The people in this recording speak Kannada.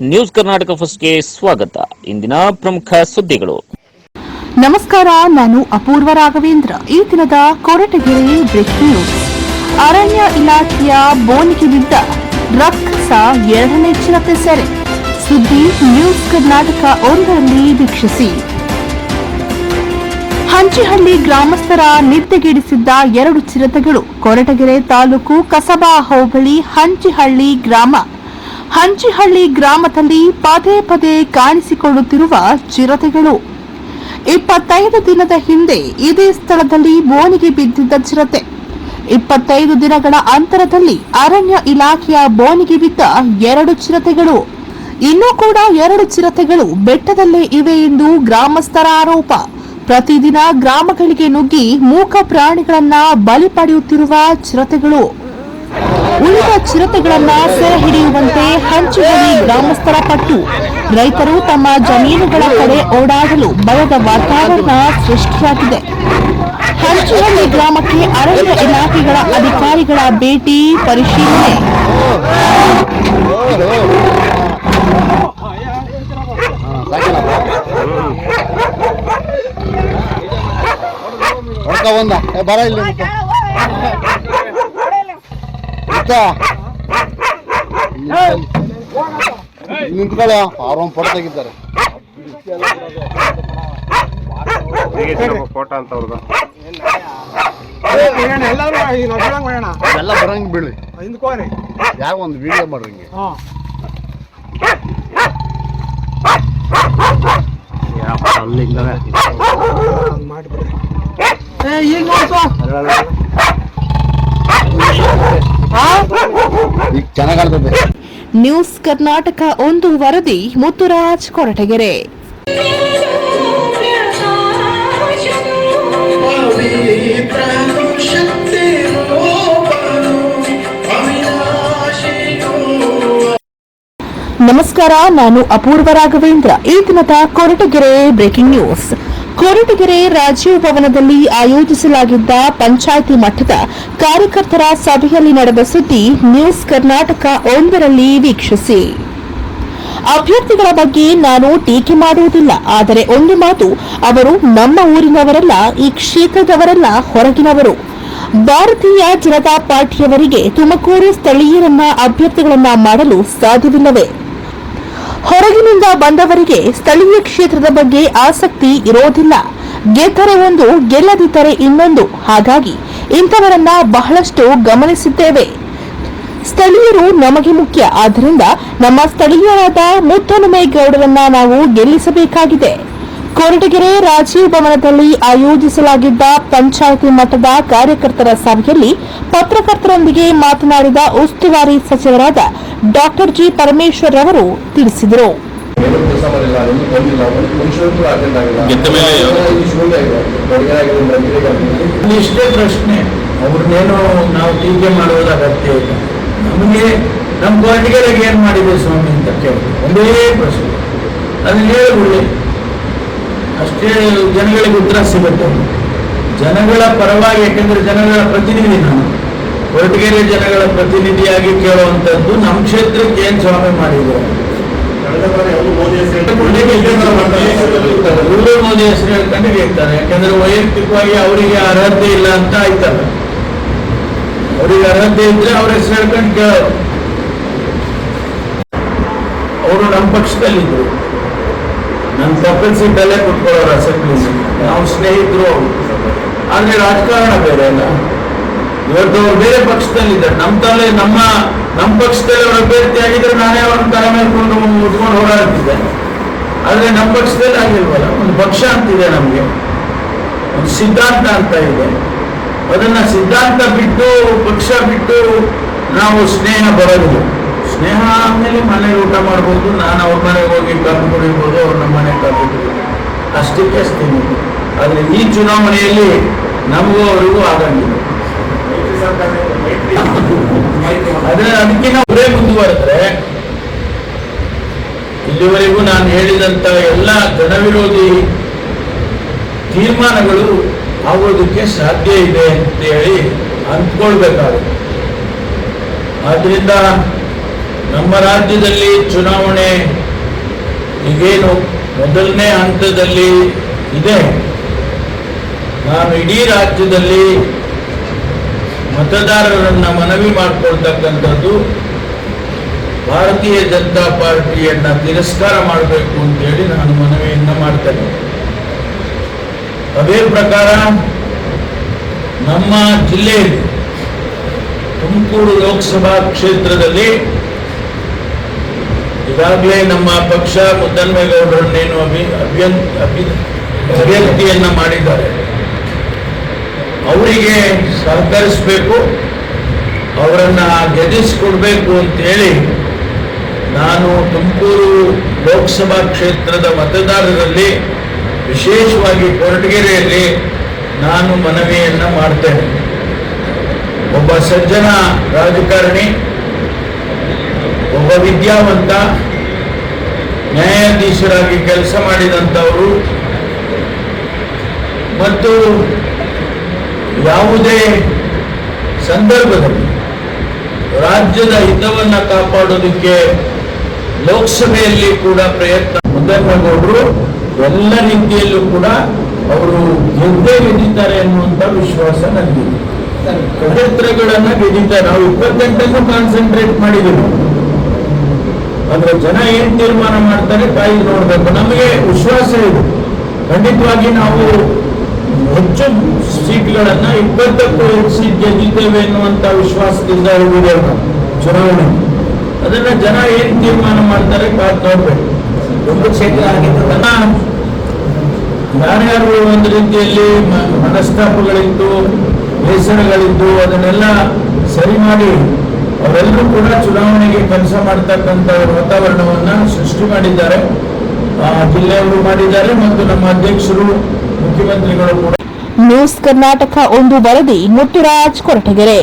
ನ್ಯೂಸ್ ಕರ್ನಾಟಕ ಫಸ್ಟ್ಗೆ ಸ್ವಾಗತ. ಇಂದಿನ ಪ್ರಮುಖ ಸುದ್ದಿಗಳು. ನಮಸ್ಕಾರ, ನಾನು ಅಪೂರ್ವ ರಾಘವೇಂದ್ರ. ಈ ದಿನದ ಕೊರಟಗೆರೆ ಬ್ರೇಕಿಂಗ್ ನ್ಯೂಸ್ ಅರಣ್ಯ ಇಲಾಖೆಯ ಬೋನಿಗೆ ಬಿದ್ದ ರಕ್ಕಸ ಎರಡನೇ ಚಿರತೆ ಸೆರೆ. ಸುದ್ದಿ ನ್ಯೂಸ್ ಕರ್ನಾಟಕ ಒಂದರಲ್ಲಿ ವೀಕ್ಷಿಸಿ. ಹಂಚಿಹಳ್ಳಿ ಗ್ರಾಮಸ್ಥರ ನಿದ್ದೆಗೆಡಿಸಿದ್ದ ಎರಡು ಚಿರತೆಗಳು ಕೊರಟಗೆರೆ ತಾಲೂಕು ಕಸಬಾ ಹೋಬಳಿ ಹಂಚಿಹಳ್ಳಿ ಗ್ರಾಮ. ಹಂಚಿಹಳ್ಳಿ ಗ್ರಾಮದಲ್ಲಿ ಪದೇ ಪದೇ ಕಾಣಿಸಿಕೊಳ್ಳುತ್ತಿರುವ ಚಿರತೆಗಳು. ಇಪ್ಪತ್ತೈದು ದಿನದ ಹಿಂದೆ ಇದೇ ಸ್ಥಳದಲ್ಲಿ ಬೋನಿಗೆ ಬಿದ್ದಿದ್ದ ಚಿರತೆ. ಇಪ್ಪತ್ತೈದು ದಿನಗಳ ಅಂತರದಲ್ಲಿ ಅರಣ್ಯ ಇಲಾಖೆಯ ಬೋನಿಗೆ ಬಿದ್ದ ಎರಡು ಚಿರತೆಗಳು. ಇನ್ನೂ ಕೂಡ ಎರಡು ಚಿರತೆಗಳು ಬೆಟ್ಟದಲ್ಲೇ ಇವೆ ಎಂದು ಗ್ರಾಮಸ್ಥರ ಆರೋಪ. ಪ್ರತಿದಿನ ಗ್ರಾಮಗಳಿಗೆ ನುಗ್ಗಿ ಮೂಕ ಪ್ರಾಣಿಗಳನ್ನ ಬಲಿ ಪಡೆಯುತ್ತಿರುವ ಚಿರತೆಗಳು. ಚಿರತೆಗಳನ್ನ ಸೆರೆ ಹಿಡಿಯುವಂತೆ ಹಂಚುಗಡಿ ಗ್ರಾಮಸ್ಥರ ಪಟ್ಟು. ರೈತರು ತಮ್ಮ ಜಮೀನುಗಳ ಕಡೆ ಓಡಾಡಲು ಭಯದ ವಾತಾವರಣ ಸೃಷ್ಟಿಯಾಗಿದೆ. ಹಂಚುಗಡಿ ಗ್ರಾಮಕ್ಕೆ ಅರಣ್ಯ ಇಲಾಖೆಗಳ ಅಧಿಕಾರಿಗಳ ಭೇಟಿ ಪರಿಶೀಲನೆ. ಬರ ಇಲ್ಲಿ ಇಲ್ಲಿ ನಿಂತ್ಕೊಳ್ಳೋ ಅವ್ರೊಂದು ಫೋಟೋ ತೆಗಿತಾರೆ ಫೋಟೋ ಅಂತ ಅವ್ರದ್ದು ಎಲ್ಲ ಬರಂಗ್ ಬೀಳಿ ಯಾವ ಒಂದು ವಿಡಿಯೋ ಮಾಡ್ರಿ ಹಿಂಗೆ ಈಗ ನ್ಯೂಸ್ ಕರ್ನಾಟಕ ಒಂದು ವರದಿ, ಮುತ್ತುರಾಜ್ ಕೊರಟಗೆರೆ. ನಮಸ್ಕಾರ, ನಾನು ಅಪೂರ್ವ ರಾಘವೇಂದ್ರ. ಈ ದಿನದ ಕೊರಟಗೆರೆ ಬ್ರೇಕಿಂಗ್ ನ್ಯೂಸ್ ಕೊರಟಗೆರೆ ರಾಜೀವ್ ಭವನದಲ್ಲಿ ಆಯೋಜಿಸಲಾಗಿದ್ದ ಪಂಚಾಯಿತಿ ಮಟ್ಟದ ಕಾರ್ಯಕರ್ತರ ಸಭೆಯಲ್ಲಿ ನಡೆದ ಸುದ್ದಿ ನ್ಯೂಸ್ ಕರ್ನಾಟಕ ಒಂದರಲ್ಲಿ ವೀಕ್ಷಿಸಿ. ಅಭ್ಯರ್ಥಿಗಳ ಬಗ್ಗೆ ನಾನು ಟೀಕೆ ಮಾಡುವುದಿಲ್ಲ, ಆದರೆ ಒಂದು ಮಾತು, ಅವರು ನಮ್ಮ ಊರಿನವರಲ್ಲ, ಈ ಕ್ಷೇತ್ರದವರಲ್ಲ, ಹೊರಗಿನವರು. ಭಾರತೀಯ ಜನತಾ ಪಾರ್ಟಿಯವರಿಗೆ ತುಮಕೂರು ಸ್ಥಳೀಯರನ್ನ ಅಭ್ಯರ್ಥಿಗಳನ್ನ ಮಾಡಲು ಸಾಧ್ಯವಿಲ್ಲವೇ? ಹೊರಗಿನಿಂದ ಬಂದವರಿಗೆ ಸ್ಥಳೀಯ ಕ್ಷೇತ್ರದ ಬಗ್ಗೆ ಆಸಕ್ತಿ ಇರೋದಿಲ್ಲ. ಗೆದ್ದರೆ ಒಂದು ಗೆಲ್ಲದಿದ್ದರೆ ಇನ್ನೊಂದು. ಹಾಗಾಗಿ ಇಂಥವರನ್ನ ಬಹಳಷ್ಟು ಗಮನಿಸಿದ್ದೇವೆ. ಸ್ಥಳೀಯರು ನಮಗೆ ಮುಖ್ಯ. ಆದ್ದರಿಂದ ನಮ್ಮ ಸ್ಥಳೀಯರಾದ ಮುತ್ತನುಮೇಗೌಡರನ್ನ ನಾವು ಗೆಲ್ಲಿಸಬೇಕಾಗಿದೆ. ಕೊರಟಗೆರೆ ರಾಜೀವ್ ಭವನದಲ್ಲಿ ಆಯೋಜಿಸಲಾಗಿದ್ದ ಪಂಚಾಯಿತಿ ಮಟ್ಟದ ಕಾರ್ಯಕರ್ತರ ಸಭೆಯಲ್ಲಿ ಪತ್ರಕರ್ತರೊಂದಿಗೆ ಮಾತನಾಡಿದ ಉಸ್ತುವಾರಿ ಸಚಿವರಾದ ಡಾಕ್ಟರ್ ಜಿ ಪರಮೇಶ್ವರ್ ಅವರು ತಿಳಿಸಿದರು. ಗೆದ್ದ ಮೇಲೆ ಇಷ್ಟೇ ಪ್ರಶ್ನೆ ಅವ್ರನ್ನೇನು ನಾವು ಟೀಕೆ ಮಾಡುವುದು ಅಗತ್ಯ ಇಲ್ಲ. ನಮಗೆ ನಮ್ಮ ಕೊರಟಿಗೆರೆಗೆ ಏನ್ ಮಾಡಿದೆ ಸ್ವಾಮಿ ಅಂತ ಕೇಳಿದ್ರು. ಒಂದೇ ಪ್ರಶ್ನೆ. ಅದನ್ನ ಹೇಳಿಬಿಡಿ ಜನಗಳಿಗೆ ಉತ್ತರ ಸಿಗುತ್ತೆ. ಜನಗಳ ಪರವಾಗಿ, ಯಾಕೆಂದ್ರೆ ಜನಗಳ ಪ್ರತಿನಿಧಿ ನಾನು. ಕೊರಟಗೆರೆ ಜನಗಳ ಪ್ರತಿನಿಧಿಯಾಗಿ ಕೇಳುವಂತದ್ದು ನಮ್ಮ ಕ್ಷೇತ್ರಕ್ಕೆ ಏನ್ ಸ್ವಾಮಿ ಮಾಡಿದ್ರು? ಮೋದಿ ಹೆಸರು ಹೇಳ್ಕೊಂಡು ಹೇಳ್ತಾರೆ. ಯಾಕಂದ್ರೆ ವೈಯಕ್ತಿಕವಾಗಿ ಅವರಿಗೆ ಅರ್ಹತೆ ಇಲ್ಲ ಅಂತ ಆಯ್ತಲ್ಲ. ಅವರಿಗೆ ಅರ್ಹತೆ ಇದ್ರೆ ಅವ್ರ ಹೆಸರು ಹೇಳ್ಕೊಂಡು ಕೇಳೋರು ಅವರು ನಮ್ಮ ಪಕ್ಷದಲ್ಲಿದ್ರು ನನ್ನ ಪಕ್ಕದ ಸೀಟಲ್ಲೇ ಕುತ್ಕೊಳ್ಳೋರು ಅಸೆಂಬ್ಲಿ ನಾವು ಸ್ನೇಹಿತರು ಅವರು. ರಾಜಕಾರಣ ಬೇರೆ ಅಲ್ಲ. ಇವತ್ತು ಬೇರೆ ಪಕ್ಷದಲ್ಲಿದ್ದಾರೆ ನಮ್ಮ ತಲೆ, ನಮ್ಮ ನಮ್ಮ ಪಕ್ಷದಲ್ಲಿ ಅವ್ರ ಅಭ್ಯರ್ಥಿ ಆಗಿದ್ರೆ ನಾನೇ ಅವ್ರನ್ನ ತಲೆ ಮೇಲ್ಕೊಂಡು ಮುಟ್ಕೊಂಡು ಓಡಾಡ್ತಿದ್ದೆ. ಆದ್ರೆ ನಮ್ಮ ಪಕ್ಷದಲ್ಲಿ ಆಗಿಲ್ವಲ್ಲ ಒಂದು ಪಕ್ಷ ಅಂತಿದೆ ನಮಗೆ. ಒಂದು ಸಿದ್ಧಾಂತ ಅಂತ ಇದೆ. ಅದನ್ನ ಸಿದ್ಧಾಂತ ಬಿಟ್ಟು, ಪಕ್ಷ ಬಿಟ್ಟು ನಾವು ಸ್ನೇಹ ಬರೋದಿಲ್ಲ. ಸ್ನೇಹ ಆದ್ಮೇಲೆ ಮನೇಲಿ ಊಟ ಮಾಡ್ಬೋದು, ನಾನು ಅವ್ರ ಮನೆಗೆ ಹೋಗಿ ಕಂಡು ಕುಡಿಬೋದು ಅವ್ರ ಅಷ್ಟಕ್ಕೆ ಸೀಮಿತ ಆದ್ರೆ ಈ ಚುನಾವಣೆಯಲ್ಲಿ ನಮಗೂ ಅವರಿಗೂ ಆಗಂಗಿಲ್ಲ. ಅದೇ ಅದಕ್ಕೆ ನಾವು ಒರೇ ಮುಂದುವರೆದ್ರೆ ಇಲ್ಲಿವರೆಗೂ ನಾನು ಹೇಳಿದಂತ ಎಲ್ಲ ಜನವಿರೋಧಿ ತೀರ್ಮಾನಗಳು ಆಗೋದಕ್ಕೆ ಸಾಧ್ಯ ಇದೆ ಅಂತ ಹೇಳಿ ಅಂದ್ಕೊಳ್ಬೇಕಾಗುತ್ತೆ. ಆದ್ರಿಂದ ನಮ್ಮ ರಾಜ್ಯದಲ್ಲಿ ಚುನಾವಣೆ ಈಗೇನು ಮೊದಲನೇ ಹಂತದಲ್ಲಿ ಇದೆ. ನಾನು ಇಡೀ ರಾಜ್ಯದಲ್ಲಿ ಮತದಾರರನ್ನ ಮನವಿ ಮಾಡಿಕೊಳ್ತಕ್ಕಂಥದ್ದು ಭಾರತೀಯ ಜನತಾ ಪಾರ್ಟಿಯನ್ನ ತಿರಸ್ಕಾರ ಮಾಡಬೇಕು ಅಂತೇಳಿ ನಾನು ಮನವಿಯನ್ನ ಮಾಡ್ತೇನೆ. ಅದೇ ಪ್ರಕಾರ ನಮ್ಮ ಜಿಲ್ಲೆಯಲ್ಲಿ ತುಮಕೂರು ಲೋಕಸಭಾ ಕ್ಷೇತ್ರದಲ್ಲಿ ಈಗಾಗಲೇ ನಮ್ಮ ಪಕ್ಷ ಮುದ್ದನ್ಮೇಗೌಡರನ್ನೇನು ಅಭಿ ಅಭ್ಯನ್ ಅಭಿ ಅಭ್ಯರ್ಥಿಯನ್ನ ಮಾಡಿದ್ದಾರೆ. ಅವರಿಗೆ ಸಹಕರಿಸಬೇಕು, ಅವರನ್ನ ಗೆಲ್ಲಿಸಿಕೊಡ್ಬೇಕು ಅಂತೇಳಿ ನಾನು ತುಮಕೂರು ಲೋಕಸಭಾ ಕ್ಷೇತ್ರದ ಮತದಾರರಲ್ಲಿ ವಿಶೇಷವಾಗಿ ಕೊರಟಗೆರೆಯಲ್ಲಿ ನಾನು ಮನವಿಯನ್ನು ಮಾಡ್ತೇನೆ. ಒಬ್ಬ ಸಜ್ಜನ ರಾಜಕಾರಣಿ ವಿದ್ಯಾವಂತ, ನ್ಯಾಯಾಧೀಶರಾಗಿ ಕೆಲಸ ಮಾಡಿದಂಥವರು, ಮತ್ತು ಯಾವುದೇ ಸಂದರ್ಭದಲ್ಲಿ ರಾಜ್ಯದ ಹಿತವನ್ನ ಕಾಪಾಡೋದಕ್ಕೆ ಲೋಕಸಭೆಯಲ್ಲಿ ಕೂಡ ಪ್ರಯತ್ನ ಮುದ್ದಣ್ಣಗೌಡರು ಎಲ್ಲ ರೀತಿಯಲ್ಲೂ ಕೂಡ ಅವರು ಗೆದ್ದೇ ಗೆದ್ದಿದ್ದಾರೆ ಅನ್ನುವಂಥ ವಿಶ್ವಾಸ ನನಗಿದೆ. ಕ್ಷೇತ್ರಗಳನ್ನು ಗೆದ್ದಿದ್ದಾರೆ. ನಾವು ಇಪ್ಪತ್ತೆಂಟನ್ನು ಕಾನ್ಸಂಟ್ರೇಟ್ ಮಾಡಿದ್ದೀವಿ. ಅಂದ್ರೆ ಜನ ಏನ್ ತೀರ್ಮಾನ ಮಾಡ್ತಾರೆ ತಾಯಿ ನೋಡ್ಬೇಕು. ನಮಗೆ ವಿಶ್ವಾಸ ಇದೆ. ಖಂಡಿತವಾಗಿ ನಾವು ಹೆಚ್ಚು ಸೀಟ್ಗಳನ್ನ ಇಪ್ಪತ್ತಕ್ಕೂ ಹೆಚ್ಚು ಗೆದ್ದಿದ್ದೇವೆ ಎನ್ನುವಂತ ವಿಶ್ವಾಸದಿಂದ ನಾವು ಚುನಾವಣೆ. ಅದನ್ನ ಜನ ಏನ್ ತೀರ್ಮಾನ ಮಾಡ್ತಾರೆ ಕಾದ್ ನೋಡ್ಬೇಕು. ಒಂದು ಕ್ಷೇತ್ರ ಆಗಿದ್ದ ಯಾರ್ಯಾರು ಒಂದು ರೀತಿಯಲ್ಲಿ ಮನಸ್ತಾಪಗಳಿದ್ದು, ಬೇಸರಗಳಿದ್ದು ಅದನ್ನೆಲ್ಲ ಸರಿ ಮಾಡಿ ಅವರೆಲ್ಲರೂ ಕೂಡ ಚುನಾವಣೆಗೆ ಕೆಲಸ ಮಾಡ್ತಕ್ಕಂಥ ವಾತಾವರಣವನ್ನ ಸೃಷ್ಟಿ ಮಾಡಿದ್ದಾರೆ. ಜಿಲ್ಲೆಯವರು ಮಾಡಿದ್ದಾರೆ ಮತ್ತು ನಮ್ಮ ಅಧ್ಯಕ್ಷರು ಮುಖ್ಯಮಂತ್ರಿಗಳು ಕೂಡ. ನ್ಯೂಸ್ ಕರ್ನಾಟಕ ಒಂದು ವರದಿ ಮುತ್ತುರಾಜ್ ಕೊರಟಗೆರೆ.